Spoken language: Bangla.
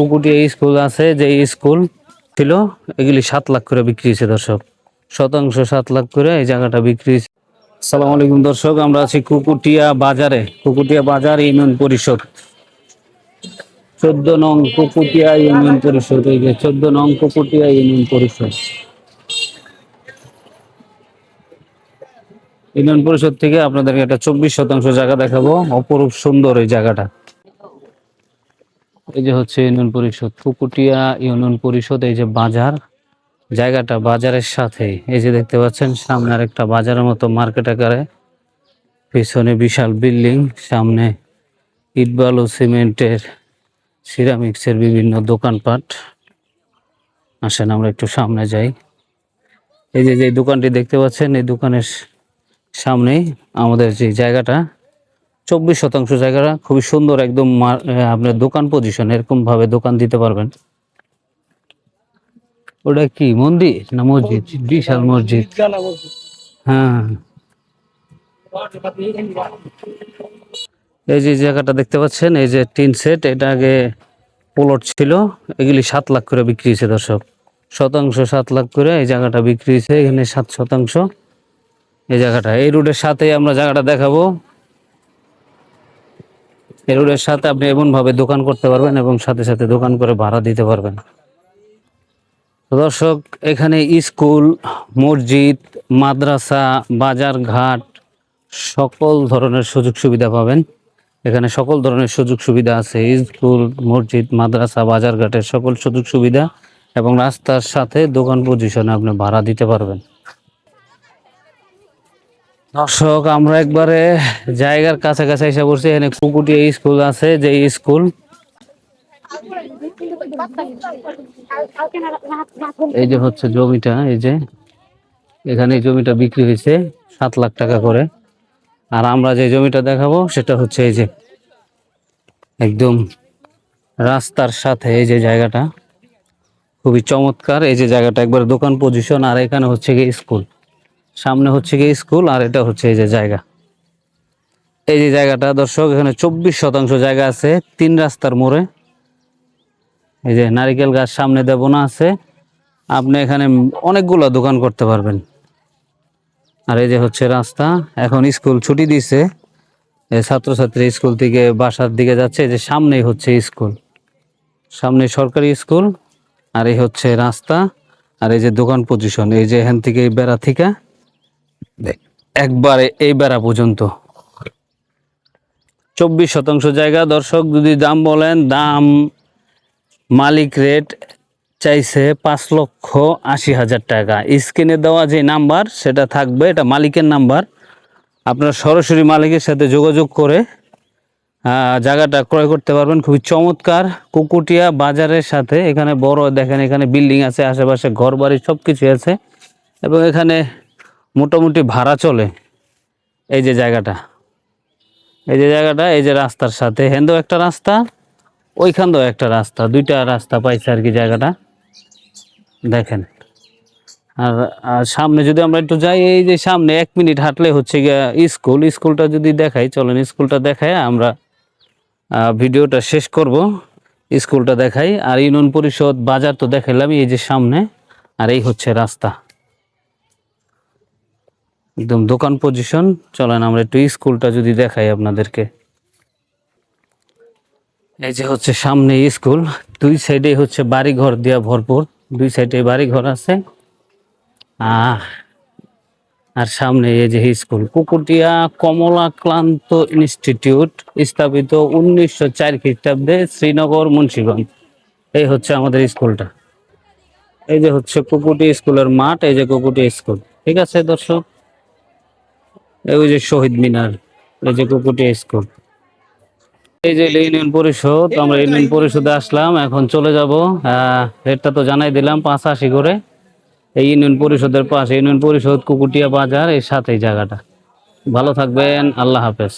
পুকুটি স্কুল আছে, যে স্কুল ছিল, এগুলি সাত লাখ করে বিক্রি হয়েছে দর্শক। শতাংশ সাত লাখ করে এই জায়গাটা বিক্রি হয়েছে। সালাম আলাইকুম দর্শক, আমরা আছি কুকুটিয়া বাজারে, কুকুটিয়া বাজার ইউনিয়ন পরিষদ। চোদ্দ নং কুকুটিয়া ইউনিয়ন পরিষদ, এই যে চোদ্দ নং কুকুটিয়া ইউনিয়ন পরিষদ। ইউনিয়ন পরিষদ থেকে আপনাদেরকে একটা চব্বিশ শতাংশ জায়গা দেখাবো, অপরূপ সুন্দর এই জায়গাটা। এই যে হচ্ছে ইউনিয়ন পরিষদ, পুকুটিয়া ইউনিয়ন পরিষদ, এই যে বাজার, জায়গাটা বাজারের সাথে। এই যে দেখতে পাচ্ছেন, সামনে আর একটা বাজারের মতো মার্কেট আকারে। পিছনে বিশাল বিল্ডিং, সামনে ইট বালু সিমেন্টের, সিরামিক্সের বিভিন্ন দোকানপাট। আসেন, আমরা একটু সামনে যাই। এই যে যে দোকানটি দেখতে পাচ্ছেন, এই দোকানের সামনেই আমাদের যে জায়গাটা চব্বিশ শতাংশ জায়গাটা খুবই সুন্দর একদম আপনার দোকান পজিশন এরকম ভাবে দোকান দিতে পারবেন। ওটা কি মন্দির না মসজিদ? বিশাল মসজিদ। হ্যাঁ। এই যে জায়গাটা দেখতে পাচ্ছেন এই যে টিন সেট এটা আগে প্লট ছিল এগুলি সাত লাখ করে বিক্রি হয়েছে দর্শক। শতাংশ সাত লাখ করে এই জায়গাটা বিক্রি হয়েছে এখানে সাত শতাংশ। এই জায়গাটা এই রুটের সাথে আমরা জায়গাটা দেখাবো। এই সাথে আপনি এমন ভাবে দোকান করতে পারবেন এবং সাথে সাথে দোকান করে ভাড়া দিতে পারবেন। দর্শক, এখানে স্কুল, মসজিদ, মাদ্রাসা বাজার ঘাট সকল ধরনের সুযোগ সুবিধা পাবেন। এখানে সকল ধরনের সুযোগ সুবিধা আছে। স্কুল, মসজিদ, মাদ্রাসা বাজার ঘাটের সকল সুযোগ সুবিধা এবং রাস্তার সাথে দোকান পজিশনে আপনি ভাড়া দিতে পারবেন। দর্শক, আমরা একবারে জায়গার কাছাকাছি এসে পড়ছি। এখানে কুকুটি স্কুল আছে, যে স্কুল। এই যে হচ্ছে জমিটা, এই যে। এখানে জমিটা বিক্রি হয়েছে সাত লাখ টাকা করে। আর আমরা যে জমিটা দেখাবো, সেটা হচ্ছে এই যে একদম রাস্তার সাথে এই যে জায়গাটা। খুবই চমৎকার। এই যে জায়গাটা একবার দোকান পজিশন আর এখানে হচ্ছে গিয়ে স্কুল। সামনে হচ্ছে গিয়ে স্কুল, আর এটা হচ্ছে এই যে জায়গা। এই যে জায়গাটা, দর্শক, এখানে চব্বিশ শতাংশ জায়গা আছে, তিন রাস্তার মোড়ে। এই যে নারিকেল গাছ সামনে দেবনা আছে। আপনি এখানে অনেকগুলো দোকান করতে পারবেন। আর এই যে হচ্ছে রাস্তা, এখন স্কুল ছুটি দিছে। ছাত্রছাত্রী স্কুল থেকে বাসার দিকে যাচ্ছে, এই যে সামনেই হচ্ছে স্কুল। সামনে সরকারি স্কুল, আর এই হচ্ছে রাস্তা, আর এই যে দোকান পজিশন এই যে এখান থেকে বেড়া থেকে একবারে এই বেড়া পর্যন্ত। চব্বিশ শতাংশ জায়গা, দর্শক, যদি দাম বলেন, দাম মালিক রেট চাইছে পাঁচ লক্ষ আশি হাজার টাকা। স্ক্রিনে দেওয়া যে নাম্বার, সেটা থাকবে, এটা মালিকের নাম্বার। আপনারা সরাসরি মালিকের সাথে যোগাযোগ করে জায়গাটা ক্রয় করতে পারবেন। খুবই চমৎকার। কুকুটিয়া বাজারের সাথে এখানে বড়, দেখেন এখানে বিল্ডিং আছে, আশেপাশে ঘর বাড়ি সব কিছু আছে। এবং এখানে মোটামুটি ভাড়া চলে। এই যে জায়গাটা। এই যে জায়গাটা, এই যে রাস্তার সাথে। হেন্দেও একটা রাস্তা ওইখান দিয়েও একটা রাস্তা। দুইটা রাস্তা পাইছে আর কি জায়গাটা। দেখেন। আর আর সামনে যদি আমরা একটু যাই, এই যে সামনে এক মিনিট হাঁটলে হচ্ছে গিয়া স্কুল। স্কুলটা যদি দেখাই, চলেন স্কুলটা দেখায় আমরা ভিডিওটা শেষ করব। স্কুলটা দেখাই। আর ইউনিয়ন পরিষদ বাজার তো দেখাইলাম এই যে সামনে। আর এই হচ্ছে রাস্তা। একদম দোকান পজিশন চলেন আমরা একটু স্কুলটা যদি দেখাই আপনাদেরকে। এই যে হচ্ছে সামনে স্কুল, দুই সাইডে হচ্ছে বাড়ি ঘর দিয়া ভরপুর। দুই সাইডে বাড়ি ঘর আছে। আহ, আর সামনে এই যে স্কুল কুকুটিয়া কমলা ক্লান্ত ইনস্টিটিউট স্থাপিত উনিশশো চার খ্রিস্টাব্দে শ্রীনগর, মুন্সিগঞ্জ। এই হচ্ছে আমাদের স্কুলটা। এই যে হচ্ছে কুকুটি স্কুলের মাঠ, এই যে কুকুটি স্কুল। ঠিক আছে দর্শক? ওই যে শহীদ মিনার, এই যে কুকুটি স্কুল। এই যে ইউনিয়ন পরিষদ, আমরা ইউনিয়ন পরিষদে আসলাম, এখন চলে যাব রেটটা তো জানাই দিলাম, পাঁচ আশি করে। এই ইউনিয়ন পরিষদের পাশে, ইউনিয়ন পরিষদ কুকুটিয়া বাজার, এই সাথে জায়গাটা। ভালো থাকবেন, আল্লাহ হাফেজ।